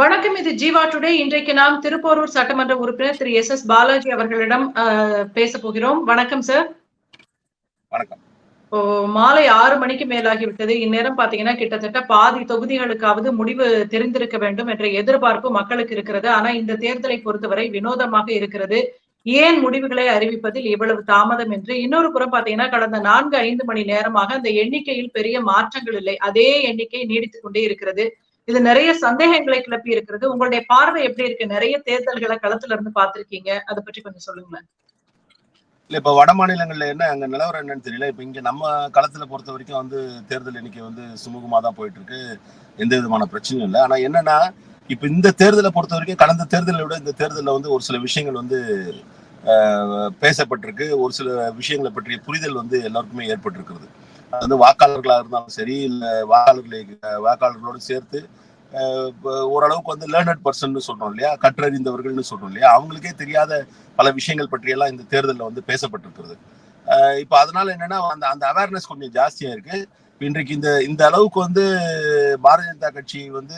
வணக்கம் இது ஜீவா டுடே. இன்றைக்கு நாம் திருப்போரூர் சட்டமன்ற உறுப்பினர் திரு எஸ் எஸ் பாலாஜி அவர்களிடம் பேச போகிறோம். வணக்கம் சார் வணக்கம். இப்போ மாலை ஆறு மணிக்கு மேலாகிவிட்டது. இந்நேரம் பாத்தீங்கன்னா கிட்டத்தட்ட பாதி தொகுதிகளுக்காவது முடிவு தெரிந்திருக்க வேண்டும் என்ற எதிர்பார்ப்பு மக்களுக்கு இருக்கிறது. ஆனா இந்த தேர்தலை பொறுத்தவரை வினோதமாக இருக்கிறது. ஏன் முடிவுகளை அறிவிப்பதில் இவ்வளவு தாமதம் என்று. இன்னொரு புறம் பாத்தீங்கன்னா கடந்த நான்கு ஐந்து மணி நேரமாக அந்த எண்ணிக்கையில் பெரிய மாற்றங்கள் இல்லை. அதே எண்ணிக்கை நீடித்துக் கொண்டே இருக்கிறது. இது நிறைய சந்தேகங்களை கிளப்பி இருக்கிறது. உங்களுடைய பார்வை எப்படி இருக்கு? நிறைய தேர்தல்களை களத்துல இருந்து பார்த்திருக்கீங்க. அதை பற்றி கொஞ்சம் சொல்லுங்களேன். இல்ல இப்ப வட மாநிலங்கள்ல என்ன அங்க நிலவரம் என்னன்னு தெரியல. இப்ப இங்க நம்ம களத்துல பொறுத்த வரைக்கும் வந்து தேர்தல் எண்ணிக்கை வந்து சுமூகமா தான் போயிட்டு இருக்கு. எந்த விதமான பிரச்சனையும் இல்லை. ஆனா என்னன்னா இப்ப இந்த தேர்தலை பொறுத்த வரைக்கும் கடந்த தேர்தலை விட இந்த தேர்தலில் வந்து ஒரு சில விஷயங்கள் வந்து பேசப்பட்டிருக்கு. ஒரு சில விஷயங்களை பற்றிய புரிதல் வந்து எல்லாருக்குமே ஏற்பட்டிருக்கிறது. அது வந்து வாக்காளர்களாக இருந்தாலும் சரி இல்லை வாக்காளர்களை வாக்காளர்களோடு சேர்த்து ஓரளவுக்கு வந்து லேர்னட் பர்சன் சொல்றோம் இல்லையா? கற்றறிந்தவர்கள்னு சொல்றோம் இல்லையா? அவங்களுக்கே தெரியாத பல விஷயங்கள் பற்றியெல்லாம் இந்த தேர்தலில் வந்து பேசப்பட்டிருக்கிறது. ஆஹ் இப்ப அதனால என்னன்னா அந்த அந்த அவேர்னஸ் கொஞ்சம் ஜாஸ்தியா இருக்கு. இன்றைக்கு இந்த இந்த அளவுக்கு வந்து பாரதிய ஜனதா கட்சி வந்து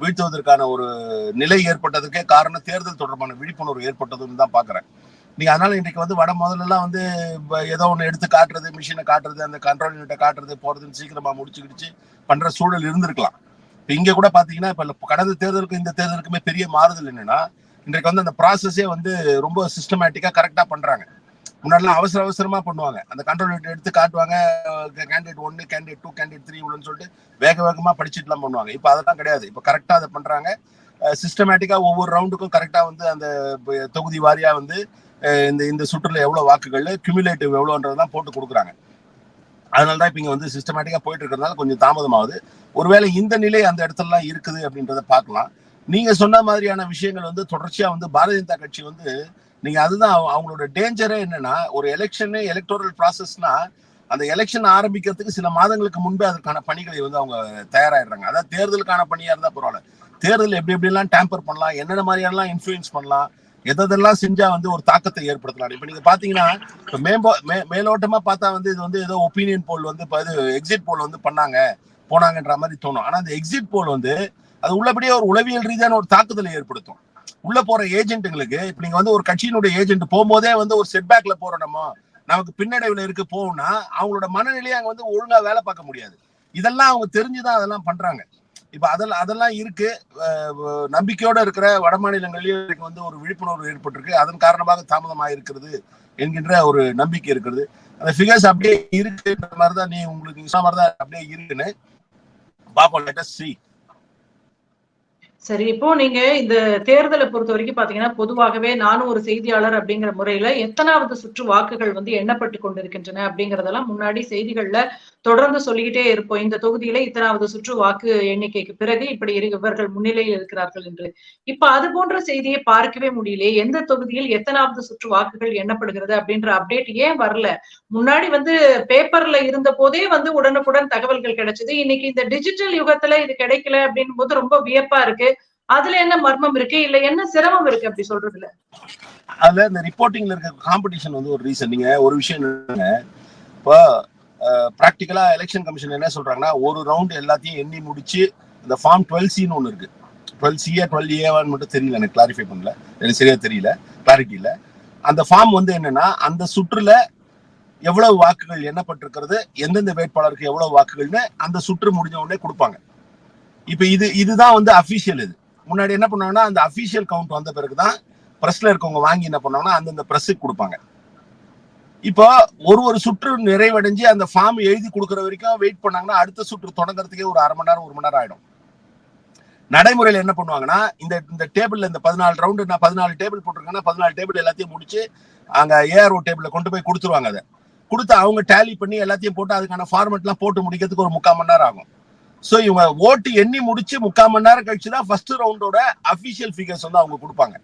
வீழ்த்துவதற்கான ஒரு நிலை ஏற்பட்டதுக்கே காரணம் தேர்தல் தொடர்பான விழிப்புணர்வு ஏற்பட்டதுன்னு தான் பாக்குறேன். நீங்க அதனால இன்றைக்கு வந்து வட முதல்ல எல்லாம் வந்து ஏதோ ஒண்ணு எடுத்து காட்டுறது மிஷினை காட்டுறது அந்த கண்ட்ரோல் யூனிட்டை காட்டுறது போறதுன்னு சீக்கிரமா முடிச்சுக்கிடுச்சு. பண்ணுற பண்ற சூழல் இருந்திருக்கலாம். இப்ப இங்க கூட பாத்தீங்கன்னா இப்ப கடந்த தேர்தலுக்கும் இந்த தேர்தலுக்குமே பெரிய மாறுதல் என்னன்னா இன்றைக்கு வந்து அந்த ப்ராசஸே வந்து ரொம்ப சிஸ்டமேட்டிக்கா கரெக்டா பண்றாங்க. முன்னாடிலாம் அவசர அவசரமா பண்ணுவாங்க. அந்த கண்ட்ரோல் யூனிட் எடுத்து காட்டுவாங்க கேண்டிடேட் ஒன்று கேண்டிடேட் டூ கேண்டிடேட் த்ரீ இவ்வளோன்னு சொல்லிட்டு வேக வேகமாக படிச்சுட்டுலாம் பண்ணுவாங்க. இப்போ அதெல்லாம் கிடையாது. இப்போ கரெக்டாக அதை பண்ணுறாங்க சிஸ்டமேட்டிக்காக ஒவ்வொரு ரவுண்டுக்கும் கரெக்டாக வந்து அந்த தொகுதி வாரியாக வந்து இந்த இந்த சுற்றுல எவ்வளவு வாக்குகள்ல கியூமுலேட்டிவ் எவ்வளோன்றதெல்லாம் போட்டு கொடுக்குறாங்க. அதனால தான் இப்போ வந்து சிஸ்டமேட்டிக்காக போயிட்டு இருக்கிறதுனால கொஞ்சம் தாமதமாகுது. ஒருவேளை இந்த நிலை அந்த இடத்துலலாம் இருக்குது அப்படின்றத பார்க்கலாம். நீங்க சொன்ன மாதிரியான விஷயங்கள் வந்து தொடர்ச்சியா வந்து பாரதிய ஜனதா கட்சி வந்து நீங்க அதுதான் அவங்களோட டேஞ்சரே என்னன்னா ஒரு எலெக்ஷனு எலக்டோரல் ப்ராசஸ்னா அந்த எலெக்ஷன் ஆரம்பிக்கிறதுக்கு சில மாதங்களுக்கு முன்பே அதற்கான பணிகளை வந்து அவங்க தயாராயிடுறாங்க. அதாவது தேர்தலுக்கான பணியா இருந்தா பரவாயில்ல. தேர்தல் எப்படி எப்படிலாம் டேம்பர் பண்ணலாம் என்னென்ன மாதிரியெல்லாம் இன்ஃப்ளூயன்ஸ் பண்ணலாம் எதெல்லாம் செஞ்சா வந்து ஒரு தாக்கத்தை ஏற்படுத்தலாம். இப்ப நீங்க பாத்தீங்கன்னா இப்ப மேம்போ மே- மேலோட்டமா பார்த்தா வந்து இது வந்து ஏதோ ஒப்பீனியன் போல் வந்து எக்ஸிட் போல் வந்து பண்ணாங்க போனாங்கன்ற மாதிரி தோணும். ஆனா அந்த எக்ஸிட் போல் வந்து அது உள்ளபடியே ஒரு உளவியல் ரீதியான ஒரு தாக்குதலை ஏற்படுத்தும். உள்ள போற ஏஜென்ட்டுங்களுக்கு இப்ப நீங்க வந்து ஒரு கட்சியினுடைய ஏஜென்ட் போகும்போதே வந்து ஒரு செட்பேக்ல போறோம் நம்ம நமக்கு பின்னடைவுல இருக்கு போகணும்னா அவங்களோட மனநிலையை அங்க வந்து ஒழுங்கா வேலை பார்க்க முடியாது. இதெல்லாம் அவங்க தெரிஞ்சுதான் அதெல்லாம் பண்றாங்க. இப்ப அதெல்லாம் அதெல்லாம் இருக்கு. நம்பிக்கையோட இருக்கிற வட மாநிலங்களிலும் வந்து ஒரு விழிப்புணர்வு ஏற்பட்டிருக்கு. அதன் காரணமாக தாமதமாக இருக்கிறது என்கின்ற ஒரு நம்பிக்கை இருக்கிறது. அந்த ஃபிகர்ஸ் அப்படியே இருக்குன்ற மாதிரி தான் நீ உங்களுக்கு நீங்க மாதிரி தான் அப்படியே இருக்குன்னு. பாப்போம் லெட்டஸ்ட் சி சரி இப்போ நீங்க இந்த தேர்தலை பொறுத்த வரைக்கும் பாத்தீங்கன்னா பொதுவாகவே நானும் ஒரு செய்தியாளர் அப்படிங்கிற முறையில எத்தனாவது சுற்று வாக்குகள் வந்து எண்ணப்பட்டு கொண்டிருக்கின்றன அப்படிங்கறதெல்லாம் முன்னாடி செய்திகள்ல தொடர்ந்து சொல்லிக்கிட்டே இருப்போம். இந்த தொகுதியில இத்தனாவது சுற்று வாக்கு எண்ணிக்கைக்கு பிறகு இப்படி இரு- இவர்கள் முன்னிலையில் இருக்கிறார்கள் என்று. இப்ப அது போன்ற செய்தியை பார்க்கவே முடியலையே. எந்த தொகுதியில் எத்தனாவது சுற்று வாக்குகள் எண்ணப்படுகிறது அப்படின்ற அப்டேட் ஏன் வரல? முன்னாடி வந்து பேப்பர்ல இருந்த போதே வந்து உடனுக்குடன் தகவல்கள் கிடைச்சது. இன்னைக்கு இந்த டிஜிட்டல் யுகத்துல இது கிடைக்கல அப்படின் போது ரொம்ப வியப்பா இருக்கு. அதுல என்ன மர்மம் இருக்கு? இல்ல என்ன சிரமம் இருக்கு அப்படி சொல்றதுல? அதுல இந்த ரிப்போர்ட்டிங்ல இருக்க காம்படிஷன் வந்து ஒரு ரீசன் நீங்க ஒரு விஷயம் என்னங்க இப்போ ப்ராக்டிக்கலா எலெக்ஷன் கமிஷன் என்ன சொல்றாங்கன்னா ஒரு ரவுண்ட் எல்லாத்தையும் எண்ணி முடிச்சு இந்த ஃபார்ம் டுவெல் சின்னு ஒன்று இருக்கு. டுவெல் சியா டுவெல் ஏவான்னு மட்டும் தெரியல எனக்கு கிளாரிஃபை பண்ணல. எனக்கு சரியா தெரியல கிளாரிட்டி இல்ல. அந்த ஃபார்ம் வந்து என்னன்னா அந்த சுற்றுல எவ்வளவு வாக்குகள் எண்ணப்பட்டிருக்கிறது எந்தெந்த வேட்பாளருக்கு எவ்வளவு வாக்குகள்னு அந்த சுற்று முடிஞ்ச உடனே கொடுப்பாங்க. இப்ப இது இதுதான் வந்து அபிஷியல் இது. முன்னாடி என்ன பண்ணுவாங்கன்னா அந்த அஃபீஷியல் கவுண்ட் வந்த பிறகு தான் ப்ரெஸ்ல இருக்கவங்க வாங்கி என்ன பண்ணுவாங்கன்னா அந்தந்த ப்ரெஸ்ஸுக்கு கொடுப்பாங்க. இப்போ ஒரு ஒரு சுற்று நிறைவடைஞ்சு அந்த ஃபார்ம் எழுதி கொடுக்குற வரைக்கும் வெயிட் பண்ணாங்கன்னா அடுத்த சுற்று தொடங்குறதுக்கே ஒரு அரை மணி நேரம் ஒரு மணி நேரம் ஆயிடும். நடைமுறையில் என்ன பண்ணுவாங்கன்னா இந்த இந்த டேபிள்ல இந்த பதினாலு ரவுண்டு நான் பதினாலு டேபிள் போட்டிருக்கேன்னா பதினாலு டேபிள் எல்லாத்தையும் முடிச்சு அங்கே ஏஆர்ஓ டேபிளில் கொண்டு போய் கொடுத்துருவாங்க அதை. கொடுத்து அவங்க டேலி பண்ணி எல்லாத்தையும் போட்டு அதுக்கான ஃபார்மெட்லாம் போட்டு முடிக்கிறதுக்கு ஒரு முக்கால் மணி நேரம் ஆகும். ஸோ இவங்க ஓட்டு எண்ணி முடிச்சு முக்கால் மணி நேரம் கழிச்சு தான் ஃபர்ஸ்ட் ரவுண்டோட அஃபிஷியல் ஃபிகர்ஸ் வந்து அவங்க கொடுப்பாங்க.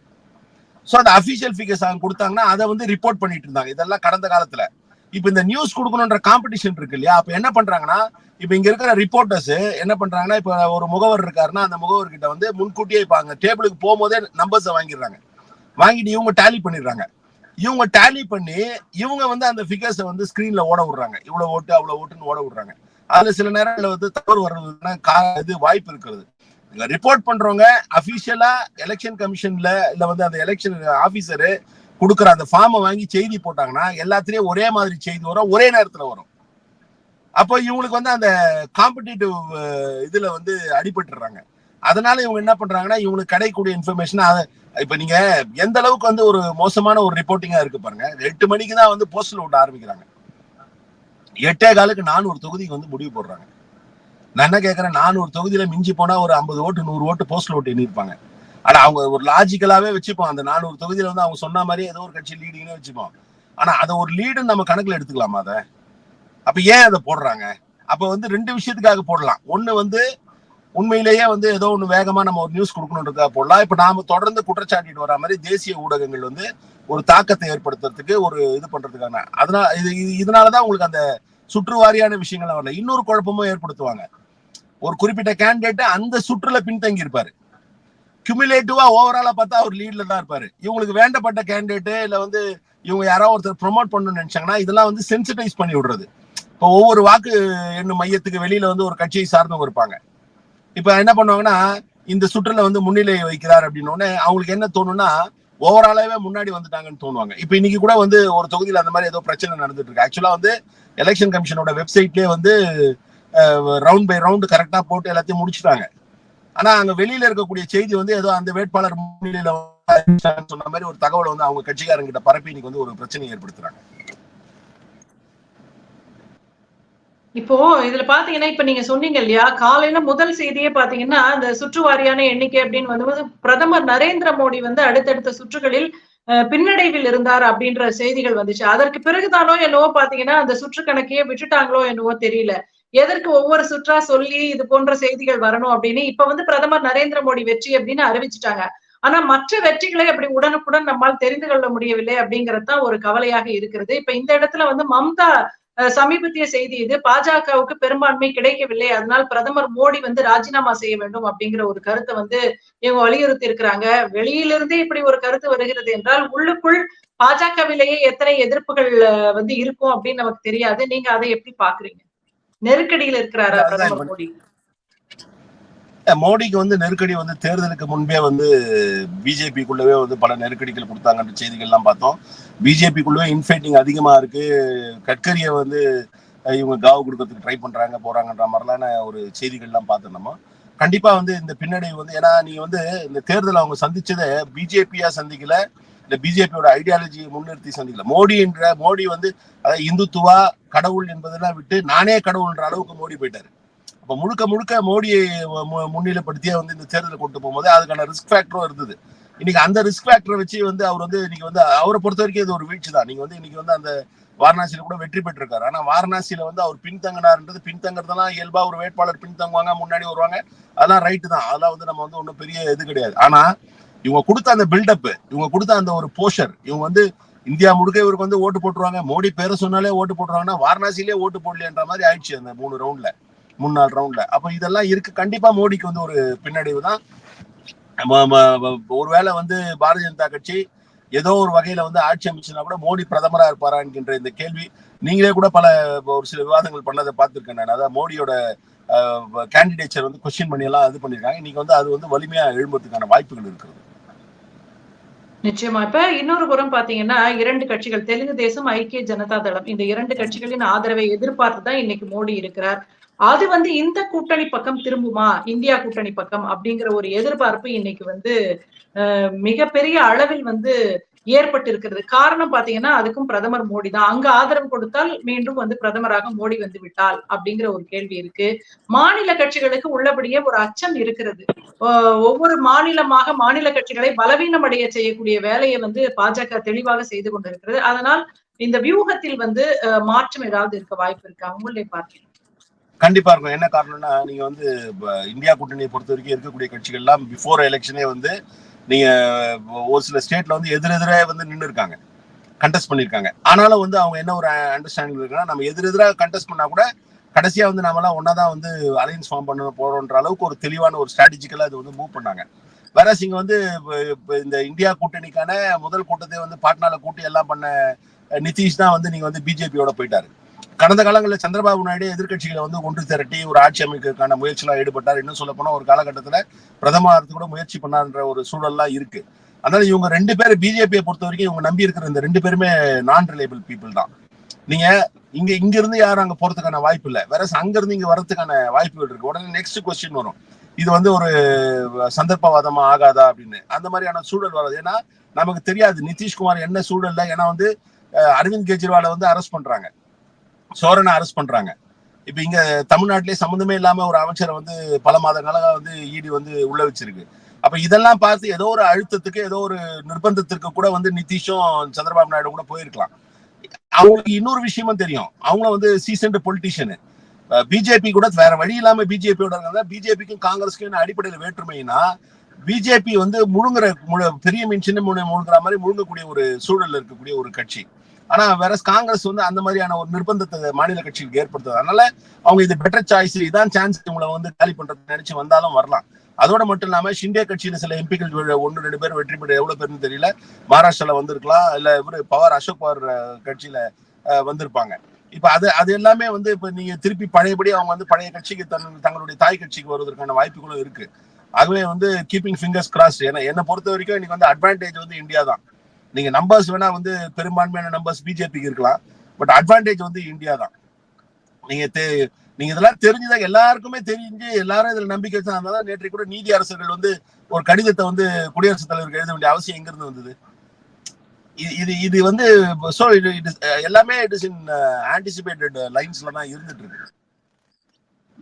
ஸோ அந்த அஃபிஷியல் ஃபிகர்ஸ் அவங்க கொடுத்தாங்கன்னா அதை வந்து ரிப்போர்ட் பண்ணிட்டு இருந்தாங்க. இதெல்லாம் கடந்த காலத்துல. இப்போ இந்த நியூஸ் கொடுக்கணுன்ற காம்படிஷன் இருக்கு இல்லையா? அப்ப என்ன பண்றாங்கன்னா இப்ப இங்க இருக்கிற ரிப்போர்ட்டர்ஸ் என்ன பண்றாங்கன்னா இப்ப ஒரு முகவர் இருக்காருன்னா அந்த முகவர் கிட்ட வந்து முன்கூட்டியே இப்ப அங்க டேபிளுக்கு போகும்போதே நம்பர்ஸை வாங்கிடுறாங்க. வாங்கிட்டு இவங்க டேலி பண்ணிடுறாங்க. இவங்க டேலி பண்ணி இவங்க வந்து அந்த ஃபிகர்ஸை வந்து ஸ்கிரீன்ல ஓட விடுறாங்க. இவ்வளவு ஓட்டு அவ்வளவு ஓட்டுன்னு ஓட விடுறாங்க. அதுல சில நேரங்கள்ல வந்து தவறு வர்றதுன்னா இது வாய்ப்பு இருக்கிறது. ரிப்போர்ட் பண்றவங்க அபிஷியலா எலெக்ஷன் கமிஷன்ல இல்ல வந்து அந்த எலெக்ஷன் ஆபீசரு கொடுக்குற அந்த ஃபார்மை வாங்கி செய்தி போட்டாங்கன்னா எல்லாத்துலயும் ஒரே மாதிரி செய்தி வரும் ஒரே நேரத்துல வரும். அப்போ இவங்களுக்கு வந்து அந்த காம்படிட்டிவ் இதுல வந்து அடிபட்டுறாங்க. அதனால இவங்க என்ன பண்றாங்கன்னா இவங்களுக்கு கிடைக்கக்கூடிய இன்ஃபர்மேஷன் இப்ப நீங்க எந்த அளவுக்கு வந்து ஒரு மோசமான ஒரு ரிப்போர்ட்டிங்கா இருக்கு பாருங்க. எட்டு மணிக்கு தான் வந்து போஸ்டல் ஓட்ட ஆரம்பிக்கிறாங்க. எட்டே காலுக்கு நானூறு தொகுதிக்கு வந்து முடிவு போடுறாங்க. நான் என்ன கேட்கறேன் நானூறு தொகுதியில மிஞ்சி போனா ஒரு ஐம்பது ஓட்டு நூறு ஓட்டு போஸ்டல் ஓட்டு எண்ணிருப்பாங்க ஆனா அவங்க ஒரு லாஜிக்கலாவே வச்சுப்போம் அந்த நானூறு தொகுதியில வந்து அவங்க சொன்ன மாதிரி ஏதோ ஒரு கட்சி லீடிங்னு வச்சுப்போம் ஆனா அதை ஒரு லீடுன்னு நம்ம கணக்குல எடுத்துக்கலாமா அதை? அப்ப ஏன் அதை போடுறாங்க? அப்ப வந்து ரெண்டு விஷயத்துக்காக போடலாம். ஒண்ணு வந்து உண்மையிலேயே வந்து ஏதோ ஒன்று வேகமா நம்ம ஒரு நியூஸ் கொடுக்கணுன்றதுக்காக போடலாம். இப்போ நாம தொடர்ந்து குற்றச்சாட்டிட்டு வர மாதிரி தேசிய ஊடகங்கள் வந்து ஒரு தாக்கத்தை ஏற்படுத்துறதுக்கு ஒரு இது பண்றதுக்கான. அதனால இது இது- இதனாலதான் உங்களுக்கு அந்த சுற்று வாரியான விஷயங்கள்லாம் வரல. இன்னொரு குழப்பமும் ஏற்படுத்துவாங்க. ஒரு குறிப்பிட்ட கேண்டிடேட் அந்த சுற்றுல பின்தங்கி இருப்பாரு. கியூமுலேட்டிவா ஓவராலா பார்த்தா அவர் லீட்ல தான் இருப்பாரு. இவங்களுக்கு வேண்டப்பட்ட கேண்டிடேட் இல்ல வந்து இவங்க யாராவது ஒருத்தர் ப்ரொமோட் பண்ணணும்னு நினைச்சாங்கன்னா இதெல்லாம் வந்து சென்சிடைஸ் பண்ணி விடுறது. இப்போ ஒவ்வொரு வாக்கு எண்ணும் மையத்துக்கு வெளியில வந்து ஒரு கட்சியை சார்ந்தவங்க இருப்பாங்க. இப்ப என்ன பண்ணுவாங்கன்னா இந்த சுற்றுல வந்து முன்னிலை வைக்கிறார் அப்படின்னு அவங்களுக்கு என்ன தோணும்னா ஓவராலாவே முன்னாடி வந்துட்டாங்கன்னு தோணுவாங்க. இப்ப இன்னைக்கு கூட வந்து ஒரு தொகுதியில அந்த மாதிரி ஏதோ பிரச்சனை நடந்துட்டு இருக்கு. ஆக்சுவலா வந்து எலெக்ஷன் கமிஷனோட வெப்சைட்லயே வந்து ரவுண்ட் பை ரவுண்ட் கரெக்டா போட்டு எல்லாத்தையும் முடிச்சுட்டாங்க. ஆனா அங்க வெளியில இருக்கக்கூடிய செய்தி வந்து ஏதோ அந்த வேட்பாளர் முன்னிலையில சொன்ன மாதிரி ஒரு தகவலை வந்து அவங்க கட்சிக்காரங்கிட்ட பரப்பி இன்னைக்கு வந்து ஒரு பிரச்சனை ஏற்படுத்துறாங்க. இப்போ இதுல பாத்தீங்கன்னா இப்ப நீங்க சொன்னீங்க இல்லையா காலையில முதல் செய்தியே பாத்தீங்கன்னா அந்த சுற்று வாரியான எண்ணிக்கை அப்படின்னு வந்து பிரதமர் நரேந்திர மோடி வந்து அடுத்தடுத்த சுற்றுகளில் பின்னடைவில் இருந்தார் அப்படின்ற செய்திகள் வந்துச்சு. அதற்கு பிறகுதானோ என்னவோ பாத்தீங்கன்னா அந்த சுற்று கணக்கையே விட்டுட்டாங்களோ என்னவோ தெரியல. எதற்கு ஒவ்வொரு சுற்றா சொல்லி இது போன்ற செய்திகள் வரணும் அப்படின்னு இப்ப வந்து பிரதமர் நரேந்திர மோடி வெற்றி அப்படின்னு அறிவிச்சுட்டாங்க. ஆனா மற்ற வெற்றிகளை அப்படி உடனுக்குடன் நம்மால் தெரிந்து கொள்ள முடியவில்லை அப்படிங்கிறது தான் ஒரு கவலையாக இருக்கிறது. இப்ப இந்த இடத்துல வந்து மம்தா சமீபத்திய செய்தி இது. பாஜகவுக்கு பெரும்பான்மை கிடைக்கவில்லை. அதனால் பிரதமர் மோடி வந்து ராஜினாமா செய்ய வேண்டும் அப்படிங்கிற ஒரு கருத்தை வந்து இவங்க வலியுறுத்தி இருக்கிறாங்க வெளியிலிருந்தே இப்படி ஒரு கருத்து வருகிறது என்றால் உள்ளுக்குள் பாஜகவிலேயே எத்தனை எதிர்ப்புகள் வந்து இருக்கும் அப்படின்னு நமக்கு தெரியாது. நீங்க அதை எப்படி பாக்குறீங்க நெருக்கடியில் இருக்கிறாரா பிரதமர் மோடி? மோடிக்கு வந்து நெருக்கடி வந்து தேர்தலுக்கு முன்பே வந்து பிஜேபிக்குள்ளவே வந்து பல நெருக்கடிகள் கொடுத்தாங்கன்ற செய்திகள்லாம் பார்த்தோம். பிஜேபிக்குள்ளவே இன்ஃபைட்டிங் அதிகமா இருக்கு. கட்கரியை வந்து இவங்க காவு கொடுக்கறதுக்கு ட்ரை பண்றாங்க போறாங்கன்ற மாதிரிலான ஒரு செய்திகள்லாம் பார்த்தோம் நம்ம. கண்டிப்பா வந்து இந்த பின்னடைவு வந்து ஏன்னா நீங்க வந்து இந்த தேர்தல் அவங்க சந்திச்சதை பிஜேபியா சந்திக்கல இந்த பிஜேபியோட ஐடியாலஜியை முன்னிறுத்தி சந்திக்கல. மோடி என்ற மோடி வந்து அதாவது இந்துத்துவா கடவுள் என்பதெல்லாம் விட்டு நானே கடவுள்ன்ற அளவுக்கு மோடி போயிட்டாரு. அப்ப முழுக்க முழுக்க மோடியை மு- முன்னிலைப்படுத்தியே வந்து இந்த தேர்தலை கொண்டு போகும்போது அதுக்கான ரிஸ்க் ஃபேக்டரும் இருந்தது. இன்னைக்கு அந்த ரிஸ்க் ஃபேக்டரை வச்சு வந்து அவர் வந்து இன்னைக்கு வந்து அவரை பொறுத்த வரைக்கும் இது ஒரு வீழ்ச்சி தான். நீங்க வந்து இன்னைக்கு வந்து அந்த வாரணாசியில கூட வெற்றி பெற்றிருக்காரு. ஆனா வாரணாசியில வந்து அவர் பின்தங்கினார்ன்றது பின்தங்குறதெல்லாம் இயல்பா ஒரு வேட்பாளர் பின்தங்குவாங்க முன்னாடி வருவாங்க. அதெல்லாம் ரைட்டு தான். அதெல்லாம் வந்து நம்ம வந்து ஒன்றும் பெரிய இது கிடையாது. ஆனா இவங்க கொடுத்த அந்த பில்டப் இவங்க கொடுத்த அந்த ஒரு போஷர் இவங்க வந்து இந்தியா முழுக்க இவருக்கு வந்து ஓட்டு போட்டுருவாங்க. மோடி பேரை சொன்னாலே ஓட்டு போட்டுருவாங்கன்னா வாரணாசியிலே ஓட்டு போடலன்ற மாதிரி ஆயிடுச்சு அந்த மூணு ரவுண்ட்ல முன்னாள் ரவுண்ட்ல அப்ப இதெல்லாம் இருக்கு. கண்டிப்பா மோடிக்கு வந்து ஒரு பின்னடைவு தான். ஒருவேளை வந்து பாரதிய ஜனதா கட்சி ஏதோ ஒரு வகையில வந்து ஆட்சி அமைச்சுனா கூட மோடி பிரதமரா இருப்பாரா என்கின்ற இந்த கேள்வி நீங்களே கூட பல ஒரு சில விவாதங்கள் பண்ணதை பார்த்துருக்கேன் நான். அதாவது மோடியோட கேண்டிடேச்சர் வந்து கொஸ்டின் பண்ணி எல்லாம் இது பண்ணிருக்காங்க இன்னைக்கு வந்து அது வந்து வலிமையா எழும்புறதுக்கான வாய்ப்புகள் இருக்கிறது. நிச்சயமா. இப்ப இன்னொரு புறம் பாத்தீங்கன்னா இரண்டு கட்சிகள் தெலுங்கு தேசம் ஐக்கிய ஜனதா தளம். இந்த இரண்டு கட்சிகளின் ஆதரவை எதிர்பார்த்து தான் இன்னைக்கு மோடி இருக்கிறார். அது வந்து இந்த கூட்டணி பக்கம் திரும்புமா? இந்தியா கூட்டணி பக்கம் அப்படிங்கிற ஒரு எதிர்பார்ப்பு இன்னைக்கு வந்து மிகப்பெரிய அளவில் வந்து ஏற்பட்டு இருக்கிறது காரணம் பாத்தீங்கன்னா அதுக்கும் பிரதமர் மோடி தான் அங்க ஆதரவு கொடுத்தால் மீண்டும் வந்து பிரதமராக மோடி வந்து விட்டால் அப்படிங்கிற ஒரு கேள்வி இருக்கு. மாநில கட்சிகளுக்கு உள்ளபடியே ஒரு அச்சம் இருக்கிறது. ஒவ்வொரு மாநிலமாக மாநில கட்சிகளை பலவீனம் அடைய செய்யக்கூடிய வேலையை வந்து பாஜக தெளிவாக செய்து கொண்டிருக்கிறது. அதனால் இந்த வியூகத்தில் வந்து மாற்றம் ஏதாவது இருக்க வாய்ப்பு இருக்கு? அவங்களே பார்க்கணும் கண்டிப்பா இருக்கும். என்ன காரணம்னா நீங்க வந்து இந்தியா கூட்டணியை பொறுத்த வரைக்கும் இருக்கக்கூடிய கட்சிகள் எல்லாம் பிஃபோர் எலெக்ஷனே வந்து நீங்க ஒரு சில ஸ்டேட்ல வந்து எதிரெதிராக வந்து நின்று இருக்காங்க கண்டெஸ்ட் பண்ணிருக்காங்க. ஆனாலும் வந்து அவங்க என்ன ஒரு அண்டர்ஸ்டாண்டிங் இருக்குன்னா நம்ம எதிரெதிராக கண்டெஸ்ட் பண்ணா கூட கடைசியா வந்து நம்மளாம் ஒன்றா தான் வந்து அலையன்ஸ் ஃபார்ம் பண்ண போறோன்ற அளவுக்கு ஒரு தெளிவான ஒரு ஸ்ட்ராட்டஜிக்கலா இது வந்து மூவ் பண்ணாங்க. வேற இங்க வந்து இந்த இந்தியா கூட்டணிக்கான முதல் கூட்டத்தை வந்து பாட்னால கூட்டி எல்லாம் பண்ண நிதிஷ் தான் வந்து நீங்க வந்து பிஜேபியோட போயிட்டாரு. கடந்த காலங்களில் சந்திரபாபு நாயுடு எதிர்க்கட்சிகளை வந்து ஒன்று திரட்டி ஒரு ஆட்சி அமைக்கிறதுக்கான முயற்சியெல்லாம் ஈடுபட்டார். இன்னும் சொல்ல போனால் ஒரு காலகட்டத்தில் பிரதமர் கூட முயற்சி பண்ணார்ன்ற ஒரு சூழல்லாம் இருக்கு. அதனால இவங்க ரெண்டு பேர் பிஜேபியை பொறுத்த வரைக்கும் இவங்க நம்பி இருக்கிற இந்த ரெண்டு பேருமே நான் ரிலேபிள் பீப்புள் தான். நீங்க இங்க இங்க இருந்து யாரும் அங்க போறதுக்கான வாய்ப்பு இல்லை. வேற அங்க இருந்து இங்க வரதுக்கான வாய்ப்புகள் இருக்கு. உடனே நெக்ஸ்ட் கொஸ்டின் வரும். இது வந்து ஒரு சந்தர்ப்பவாதமா ஆகாதா அப்படின்னு. அந்த மாதிரியான சூழல் வராது. ஏன்னா நமக்கு தெரியாது நிதிஷ்குமார் என்ன சூழல்ல? ஏன்னா வந்து அரவிந்த் கெஜ்ரிவாலை வந்து அரெஸ்ட் பண்றாங்க. சோரனை அரெஸ்ட் பண்றாங்க. இப்ப இங்க தமிழ்நாட்டிலே சம்மந்தமே இல்லாம ஒரு அமைச்சரை வந்து பல மாத வந்து ஈடி வந்து உள்ள வச்சிருக்கு. அப்ப இதெல்லாம் பார்த்து ஏதோ ஒரு அழுத்தத்துக்கு ஏதோ ஒரு நிர்பந்தத்திற்கு கூட வந்து நிதிஷும் சந்திரபாபு நாயுடு கூட போயிருக்கலாம். அவங்களுக்கு இன்னொரு விஷயமும் தெரியும். அவங்க வந்து சீசன்ட் பொலிட்டிஷியனு பிஜேபி கூட வேற வழி இல்லாம பிஜேபியோட இருந்தா பிஜேபிக்கும் காங்கிரஸ்க்கும் அடிப்படையில் வேற்றுமைனா பிஜேபி வந்து முழுங்குற பெரிய மீன் சின்ன முழுங்குற மாதிரி முழுங்கக்கூடிய ஒரு சூழல்ல இருக்கக்கூடிய ஒரு கட்சி. ஆனா வேற காங்கிரஸ் வந்து அந்த மாதிரியான ஒரு நிர்பந்தத்தை மாநில கட்சிகளுக்கு ஏற்படுத்துது அதனால அவங்க இது பெட்டர் சாய்ஸ் இதான் சான்ஸ் இவங்களை வந்து காலி பண்றது நினைச்சு வந்தாலும் வரலாம். அதோட மட்டும் இல்லாம ஷிண்டே கட்சியில சில எம்பிக்கள் ஒன்னு ரெண்டு பேர் வெற்றி பெற எவ்வளவு பேர்னு தெரியல. மகாராஷ்டிரால வந்திருக்கலாம் இல்ல இவரு பவர் அசோக் பவர் கட்சியில வந்திருப்பாங்க. இப்ப அது அது எல்லாமே வந்து இப்ப நீங்க திருப்பி பழையபடி அவங்க வந்து பழைய கட்சிக்கு தன் தங்களுடைய தாய் கட்சிக்கு வருவதற்கான வாய்ப்புகளும் இருக்கு. ஆகவே வந்து கீப்பிங் ஃபிங்கர்ஸ் கிராஸ் ஏன்னா என்னை பொறுத்த வரைக்கும் இன்னைக்கு வந்து அட்வான்டேஜ் வந்து இந்தியா தான். நீங்க நம்பர்ஸ் வேணா வந்து பெரும்பான்மையான நம்பர்ஸ் பிஜேபிக்கு இருக்கலாம். பட் அட்வான்டேஜ் வந்து இந்தியா தான். நீங்க தெ- நீங்க இதெல்லாம் தெரிஞ்சுதான் எல்லாருக்குமே தெரிஞ்சு எல்லாரும் இதுல நம்பிக்கை வச்சா நேற்று கூட நீதி அரசர்கள் வந்து ஒரு கடிதத்தை வந்து குடியரசுத் தலைவருக்கு எழுத வேண்டிய அவசியம் எங்க இருந்து வந்தது? இது இது இது வந்து சோ இது it எல்லாமே இட் இஸ் இன் ஆன்டிசிபேட்டட் லைன்ஸ்ல தான் இருந்துட்டு இருக்கு.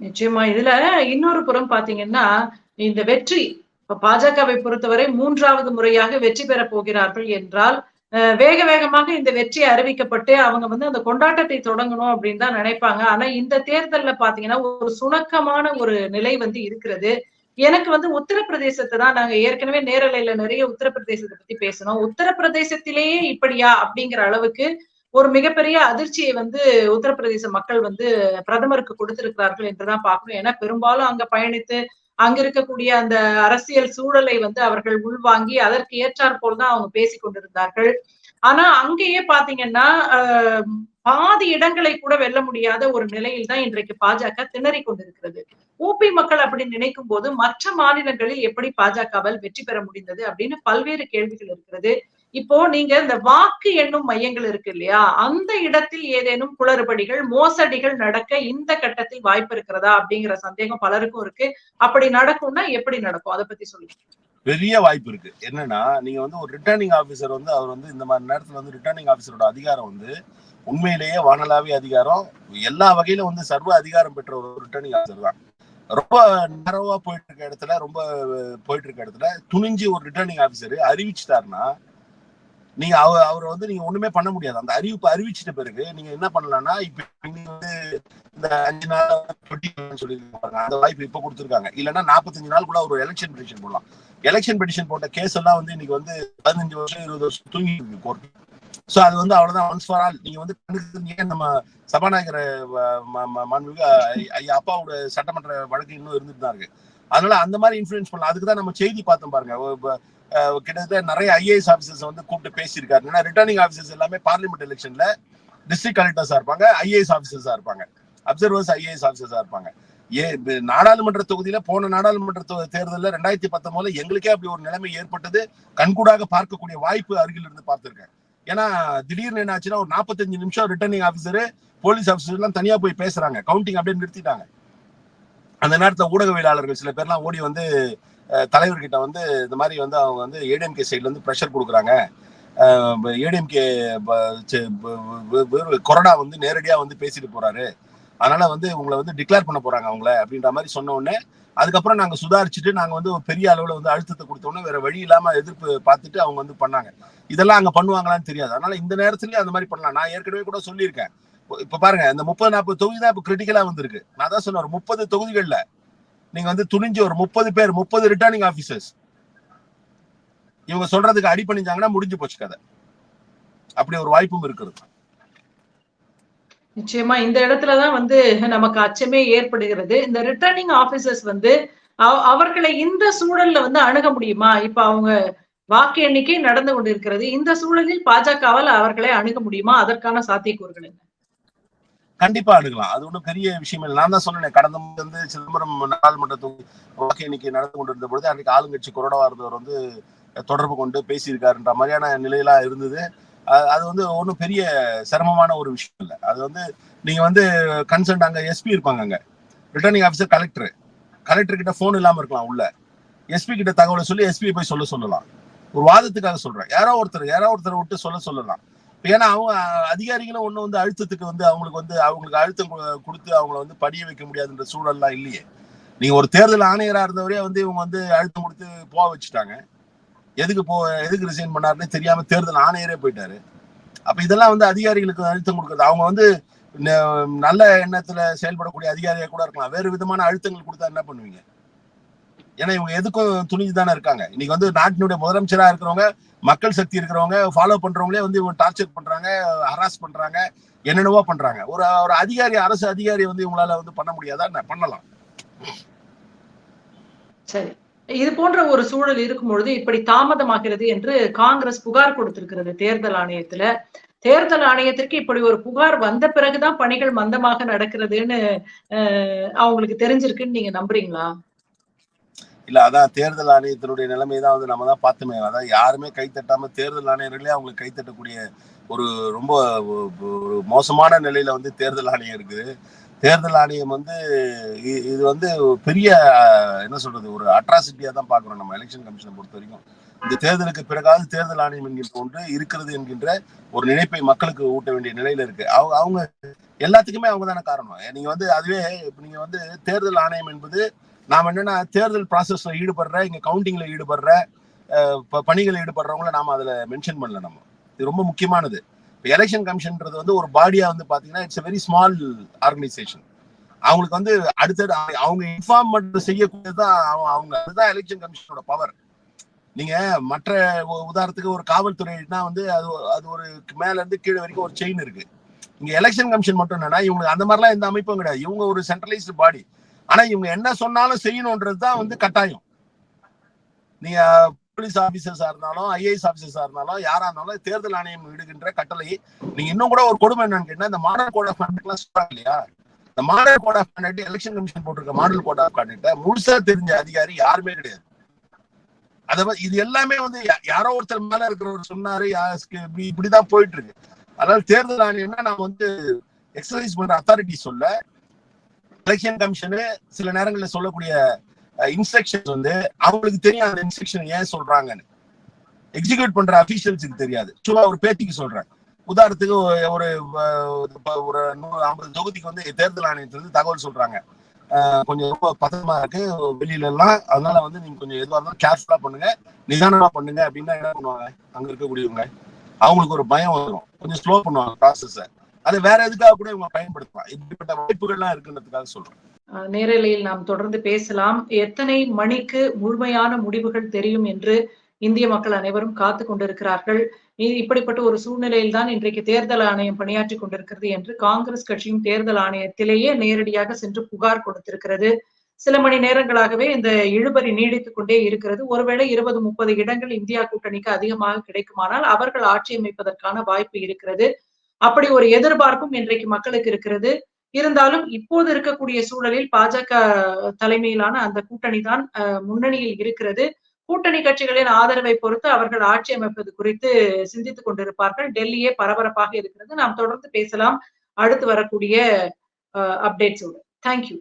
நிச்சயமா. இதுல இன்னொரு புறம் பாத்தீங்கன்னா இந்த வெற்றி பாஜகவை பொறுத்தவரை மூன்றாவது முறையாக வெற்றி பெற போகிறார்கள் என்றால் அஹ், வேக வேகமாக இந்த வெற்றி அறிவிக்கப்பட்டு அவங்க வந்து அந்த கொண்டாட்டத்தை தொடங்கணும் அப்படின்னு தான் நினைப்பாங்க. ஆனா இந்த தேர்தல்ல பாத்தீங்கன்னா ஒரு சுணக்கமான ஒரு நிலை வந்து இருக்கிறது. எனக்கு வந்து உத்தரப்பிரதேசத்தை தான் நாங்க ஏற்கனவே நேரலையில நிறைய உத்தரப்பிரதேசத்தை பத்தி பேசணும் உத்தரப்பிரதேசத்திலேயே இப்படியா அப்படிங்கிற அளவுக்கு ஒரு மிகப்பெரிய அதிர்ச்சியை வந்து உத்தரப்பிரதேச மக்கள் வந்து பிரதமருக்கு கொடுத்திருக்கிறார்கள் என்றுதான் பார்க்கணும். ஏன்னா பெரும்பாலும் அங்க பயணித்து அங்க இருக்கக்கூடிய அந்த அரசியல் சூழலை வந்து அவர்கள் உள்வாங்கி அதற்கு ஏற்றாற் போல்தான் அவங்க பேசி கொண்டிருந்தார்கள். ஆனா அங்கேயே பாத்தீங்கன்னா பாதி இடங்களை கூட வெல்ல முடியாத ஒரு நிலையில் தான் இன்றைக்கு பாஜக திணறிக் கொண்டிருக்கிறது. ஊபி மக்கள் அப்படி நினைக்கும் போது மற்ற மாநிலங்களில் எப்படி பாஜகவால் வெற்றி பெற முடிந்தது அப்படின்னு பல்வேறு கேள்விகள் இருக்கிறது. இப்போ நீங்க இந்த வாக்கு எண்ணும் மையங்கள் இருக்கு இல்லையா? அந்த இடத்தில் ஏதேனும் குளறுபடிகள் மோசடிகள் நடக்க இந்த கட்டத்தில் வாய்ப்பு இருக்கிறதா? அப்படிங்கிற சந்தேகம் பலருக்கும் இருக்கு. அப்படி நடக்கும்னா எப்படி நடக்கும்? அதை பத்தி சொல்லுங்க. பெரிய வாய்ப்பு இருக்கு. என்னன்னா நீங்க வந்து ஒரு ரிட்டர்னிங் ஆபீசர் வந்து அவர் வந்து இந்த மாதிரி நேரத்துல வந்து ரிட்டர்னிங் ஆபீசரோட அதிகாரம் வந்து உண்மையிலேயே வானலாவி அதிகாரம் எல்லா வகையில வந்து சர்வ அதிகாரம் பெற்ற ஒரு ரிட்டர்னிங் ஆபீசர் தான். ரொம்ப நேரவா போயிட்டு இருக்க இடத்துல ரொம்ப போயிட்டு இருக்க இடத்துல துணிஞ்சு ஒரு ரிட்டர்னிங் ஆபீசர் அறிவிச்சிட்டாருன்னா நீங்க அவ அவரை வந்து நீங்க ஒண்ணுமே பண்ண முடியாது. அந்த அறிவிப்பு அறிவிச்சிட்ட பிறகு நீங்க என்ன பண்ணலாம்னா இப்ப நீங்க வந்து இந்த அஞ்சு நாள் சொல்லியிருக்காங்க அந்த வாய்ப்பு இப்ப கொடுத்துருக்காங்க. இல்லைன்னா நாற்பத்தஞ்சு நாளுக்குள்ள ஒரு எலெக்ஷன் பெட்டிஷன் போடலாம். எலெக்ஷன் பெட்டிஷன் போட்ட கேஸ் எல்லாம் வந்து இன்னைக்கு வந்து பதினஞ்சு வருஷம் இருபது வருஷம் தூங்கி இருக்கு கோர்ட் சோ அது வந்து அவ்வளவுதான். ஒன்ஸ் ஃபார் ஆல் நீங்க வந்து கண்டுக்கிறீங்க. நம்ம சபாநாயகர் மாண்புமிகு ஐயா அப்பாவோட சட்டமன்ற வழக்கு இன்னும் இருந்துட்டு தான் இருக்கு. அதனால அந்த மாதிரி இன்ஃபுளுன்ஸ் பண்ணலாம். அதுக்கு தான் நம்ம செய்தி பார்த்தோம் பாருங்க. கிட்டத்தட்ட நிறைய ஐஏஎஸ் ஆஃபீஸர்ஸ் வந்து கூப்பிட்டு பேசியிருக்காரு. ஏன்னா ரிட்டர்னிங் ஆஃபீஸர்ஸ் எல்லாமே பார்லிமெண்ட் எலெக்ஷன்ல டிஸ்ட்ரிக்ட் கலெக்டர்ஸா இருப்பாங்க ஐஏஎஸ் ஆஃபீஸர்ஸா இருப்பாங்க. அப்சர்வர்ஸ் ஐஏஎஸ் ஆஃபீஸர்ஸா இருப்பாங்க. ஏ நாடாளுமன்ற தொகுதியில போன நாடாளுமன்ற தொ- தேர்தல்ல ரெண்டாயிரத்தி பத்தொன்பதுல எங்களுக்கே அப்படி ஒரு நிலைமை ஏற்பட்டது. கண்கூடாக பார்க்கக்கூடிய வாய்ப்பு அருகில் இருந்து பார்த்திருக்கேன். ஏன்னா திடீர்னு என்ன ஆச்சுன்னா ஒரு நாற்பத்தஞ்சு நிமிஷம் ரிட்டர்னிங் ஆஃபீஸர் போலீஸ் ஆஃபீஸர் எல்லாம் தனியா போய் பேசுறாங்க. கவுண்டிங் அப்படியே நிறுத்திட்டாங்க. அந்த நேரத்துல ஊடகவியலாளர்கள் சில பேர்லாம் ஓடி வந்து தலைவர்கிட்ட வந்து இந்த மாதிரி வந்து அவங்க வந்து ஏடிஎம்கே சைடுல இருந்து ப்ரெஷர் கொடுக்குறாங்க. ஏடிஎம்கே கொரோனா வந்து நேரடியாக வந்து பேசிட்டு போறாரு. அதனால வந்து உங்களை வந்து டிக்ளேர் பண்ண போறாங்க அவங்கள அப்படின்ற மாதிரி சொன்ன உடனே அதுக்கப்புறம் நாங்கள் சுதாரிச்சுட்டு நாங்கள் வந்து பெரிய அளவில் வந்து அழுத்தத்தை கொடுத்தோன்னே வேற வழி இல்லாமல் எதிர்ப்பு பார்த்துட்டு அவங்க வந்து பண்ணாங்க. இதெல்லாம் அங்கே பண்ணுவாங்களான்னு தெரியாது. அதனால இந்த நேரத்துலயும் அந்த மாதிரி பண்ணலாம். நான் ஏற்கனவே கூட சொல்லியிருக்கேன். இப்போ பாருங்க இந்த முப்பது நாற்பது தொகுதி தான் இப்போ கிரிட்டிக்கலாக வந்திருக்கு. நான் தான் சொன்னேன் முப்பது தொகுதிகளில் நீங்க வந்து துணிஞ்சு ஒரு முப்பது பேர் முப்பது ரிட்டர்னிங் ஆபீசர்ஸ் இவங்க சொல்றதுக்கு அடி பண்ணிச்சாங்கன்னா முடிஞ்சு போச்சு கதை. அப்படி ஒரு வாய்ப்பும் இருக்கிறது. நிச்சயமா இந்த இடத்துலதான் வந்து நமக்கு அச்சமே ஏற்படுகிறது. இந்த ரிட்டர்னிங் ஆபீசர்ஸ் வந்து அவ- அவர்களை இந்த சூழல்ல வந்து அணுக முடியுமா? இப்ப அவங்க வாக்கு எண்ணிக்கை நடந்து கொண்டிருக்கிறது. இந்த சூழலில் பாஜகவால் அவர்களை அணுக முடியுமா? அதற்கான சாத்தியக்கூறுகள் என்ன? கண்டிப்பா எடுக்கலாம். அது ஒன்றும் பெரிய விஷயம் இல்லை. நான் தான் சொன்னேன் கடந்த வந்து சிதம்பரம் நாடாளுமன்ற தொகுதி வாக்கு எண்ணிக்கை நடந்து கொண்டிருந்த பொழுது அன்றைக்கு ஆளுங்கட்சி கொறடவா இருந்தவர் வந்து தொடர்பு கொண்டு பேசியிருக்காருன்ற மாதிரியான நிலையெல்லாம் இருந்தது. அது வந்து ஒன்றும் பெரிய சிரமமான ஒரு விஷயம் இல்லை. அது வந்து நீங்க வந்து கன்சர்ன் அங்க எஸ்பி இருப்பாங்க அங்க. ரிட்டர்னிங் ஆஃபீஸர் கலெக்டர் கலெக்டர் கிட்ட ஃபோன் இல்லாம இருக்கலாம் உள்ள. எஸ்பி கிட்ட தகவலை சொல்லி எஸ்பி போய் சொல்ல சொல்லலாம். ஒரு வாதத்துக்காக சொல்றேன். யாரோ ஒருத்தர் யாரோ ஒருத்தரை விட்டு சொல்ல சொல்லலாம். ஏன்னா அவங்க அதிகாரிகளும் ஒன்றும் வந்து அழுத்தத்துக்கு வந்து அவங்களுக்கு வந்து அவங்களுக்கு அழுத்தம் கொடுத்து அவங்கள வந்து படிய வைக்க முடியாதுன்ற சூழல்லாம் இல்லையே. நீங்க ஒரு தேர்தல் ஆணையராக இருந்தவரே வந்து இவங்க வந்து அழுத்தம் கொடுத்து போக வச்சுட்டாங்க. எதுக்கு போ எதுக்கு ரிசைன் பண்ணாருன்னு தெரியாம தேர்தல் ஆணையரே போயிட்டாரு. அப்ப இதெல்லாம் வந்து அதிகாரிகளுக்கு அழுத்தம் கொடுக்குறது. அவங்க வந்து நல்ல எண்ணத்துல செயல்படக்கூடிய அதிகாரியா கூட இருக்கலாம். வேறு விதமான அழுத்தங்கள் கொடுத்தா என்ன பண்ணுவீங்க? ஏன்னா இவங்க எதுக்கும் துணிஞ்சு தானே இருக்காங்க. இன்னைக்கு வந்து நாட்டினுடைய முதலமைச்சரா இருக்கிறவங்க மக்கள் சக்தி இருக்கிறவங்க ஃபாலோ பண்றவங்களே வந்து இவங்க டார்ச்சர் பண்றாங்க ஹராஸ் பண்றாங்க என்னென்னவோ பண்றாங்க. ஒரு ஒரு அதிகாரி அரசு அதிகாரி வந்து இவங்களால வந்து பண்ண முடியாதா? என்ன பண்ணலாம். சரி. இது போன்ற ஒரு சூழல் இருக்கும் பொழுது இப்படி தாமதமாகிறது என்று காங்கிரஸ் புகார் கொடுத்திருக்கிறது தேர்தல் ஆணையத்துல. தேர்தல் ஆணையத்திற்கு இப்படி ஒரு புகார் வந்த பிறகுதான் பணிகள் மந்தமாக நடக்கிறதுன்னு அவங்களுக்கு தெரிஞ்சிருக்குன்னு நீங்க நம்புறீங்களா? இல்லை அதான் தேர்தல் ஆணையத்தினுடைய நிலைமை தான் வந்து நம்ம தான் பார்த்துமே. அதான் யாருமே கைத்தட்டாமல் தேர்தல் ஆணையர்களே அவங்களுக்கு கைத்தட்டக்கூடிய ஒரு ரொம்ப ஒரு மோசமான நிலையில் வந்து தேர்தல் ஆணையம் இருக்குது. தேர்தல் ஆணையம் வந்து இது வந்து பெரிய என்ன சொல்றது ஒரு அட்ராசிட்டியாக தான் பார்க்குறோம் நம்ம எலெக்ஷன் கமிஷனை பொறுத்த வரைக்கும் இந்த தேர்தலுக்கு பிறகாவது தேர்தல் ஆணையம் என்கின்ற ஒன்று இருக்கிறது என்கின்ற ஒரு நினைப்பை மக்களுக்கு ஊட்ட வேண்டிய நிலையில இருக்கு. அவங்க அவங்க எல்லாத்துக்குமே அவங்க தானே காரணம். நீங்க வந்து அதுவே இப்போ நீங்க வந்து தேர்தல் ஆணையம் என்பது நாம என்னன்னா தேர்தல் ப்ராசஸ்ல ஈடுபடுற இங்க கவுண்டிங்ல ஈடுபடுற ப- பணிகள் ஈடுபடுறவங்கள நாம அதுல மென்ஷன் பண்ணல நம்ம. இது ரொம்ப முக்கியமானது. இப்போ எலெக்ஷன் கமிஷன்ன்றது வந்து ஒரு பாடியா வந்து பாத்தீங்கன்னா இட்ஸ் வெரி ஸ்மால் ஆர்கனைசேஷன் அவங்களுக்கு வந்து அடுத்தது அவங்க- இன்ஃபார்ம் மட்டும் செய்யக்கூடியதுதான் அவங்க அவங்க அதுதான் எலெக்ஷன் கமிஷனோட பவர் நீங்க மற்ற உதாரணத்துக்கு ஒரு காவல்துறைனா வந்து அது அது ஒரு மேல இருந்து கீழே வரைக்கும் ஒரு செயின் இருக்கு. இங்க எலெக்ஷன் கமிஷன் மட்டும் என்னன்னா இவங்க அந்த மாதிரிலாம் எந்த அமைப்பும் கிடையாது. இவங்க ஒரு சென்ட்ரலைஸ்டு பாடி ஆனா இவங்க என்ன சொன்னாலும் செய்யணும்ன்றது தான் வந்து கட்டாயம். நீங்க போலீஸ் ஆபீசர்ஸா இருந்தாலும் ஐஏஎஸ் ஆபீசர்ஸா இருந்தாலும் யாரா இருந்தாலும் தேர்தல் ஆணையம் விடுகின்ற கட்டளை நீங்க இன்னும் கூட ஒரு கொடுமை என்னன்னு கேட்டா இந்த மாடல் கோட் ஆஃப் எல்லாம் சொல்றாங்க இல்லையா? இந்த model code of conduct election commission போட்டிருக்க மாடல் கோட் ஆஃப் கான்டக்ட முழுசா தெரிஞ்ச அதிகாரி யாருமே கிடையாது. அத இது எல்லாமே வந்து யா- யாரோ ஒருத்தர் மேல இருக்கிறவர் சொன்னாரு இப்படி- இப்படிதான் போயிட்டு இருக்கு. அதனால தேர்தல் ஆணையம்னா நான் வந்து எக்ஸசைஸ் பண்ற அத்தாரிட்டி சொல்ல எலெக்ஷன் கமிஷனு சில நேரங்களில் சொல்லக்கூடிய இன்ஸ்ட்ரக்ஷன்ஸ் வந்து அவங்களுக்கு தெரியும் அந்த இன்ஸ்ட்ரக்ஷன் ஏன் சொல்றாங்கன்னு. எக்ஸிக்யூட் பண்ற அபிஷியல்ஸுக்கு தெரியாது. சும்மா ஒரு பேட்டிக்கு சொல்றேன். உதாரணத்துக்கு ஒரு- ஒரு நூறு ஐம்பது தொகுதிக்கு வந்து தேர்தல் ஆணையத்திலிருந்து தகவல் சொல்றாங்க. கொஞ்சம் ரொம்ப பதமா இருக்கு. வெளியில எல்லாம் அதனால வந்து நீங்க கொஞ்சம் எதுவா இருந்தாலும் கேர்ஃபுல்லா பண்ணுங்க. நிதானமா பண்ணுங்க. அப்படின்னா என்ன பண்ணுவாங்க? அங்க இருக்கக்கூடியவங்க. அவங்களுக்கு ஒரு பயம் வரும் கொஞ்சம் ஸ்லோ பண்ணுவாங்க ப்ராசஸ அதை வேற எதுக்காக கூட இவங்க பயன்படுத்தலாம்? இப்படிப்பட்ட வாய்ப்புகள்லாம் இருக்குன்றதுக்காக சொல்றேன். நேரலையில் நாம் தொடர்ந்து பேசலாம். எத்தனை மணிக்கு முழுமையான முடிவுகள் தெரியும் என்று இந்திய மக்கள் அனைவரும் காத்து கொண்டிருக்கிறார்கள். இப்படிப்பட்ட ஒரு சூழ்நிலையில் தான் இன்றைக்கு தேர்தல் ஆணையம் பணியாற்றி கொண்டிருக்கிறது என்று காங்கிரஸ் கட்சியும் தேர்தல் ஆணையத்திலேயே நேரடியாக சென்று புகார் கொடுத்திருக்கிறது. சில மணி நேரங்களாகவே இந்த இழுபறி நீடித்துக் கொண்டே இருக்கிறது. ஒருவேளை இருபது முப்பது இடங்கள் இந்தியா கூட்டணிக்கு அதிகமாக கிடைக்குமானால் அவர்கள் ஆட்சி அமைப்பதற்கான வாய்ப்பு இருக்கிறது. அப்படி ஒரு எதிர்பார்ப்பும் இன்றைக்கு மக்களுக்கு இருக்கிறது. இருந்தாலும் இப்போது இருக்கக்கூடிய சூழலில் பாஜக தலைமையிலான அந்த கூட்டணி தான் முன்னணியில் இருக்கிறது. கூட்டணி கட்சிகளின் ஆதரவை பொறுத்து அவர்கள் ஆட்சி அமைப்பது குறித்து சிந்தித்துக் கொண்டிருப்பார்கள். டெல்லியே பரபரப்பாக இருக்கிறது. நாம் தொடர்ந்து பேசலாம். அடுத்து வரக்கூடிய அப்டேட்ஸோடு தேங்க்யூ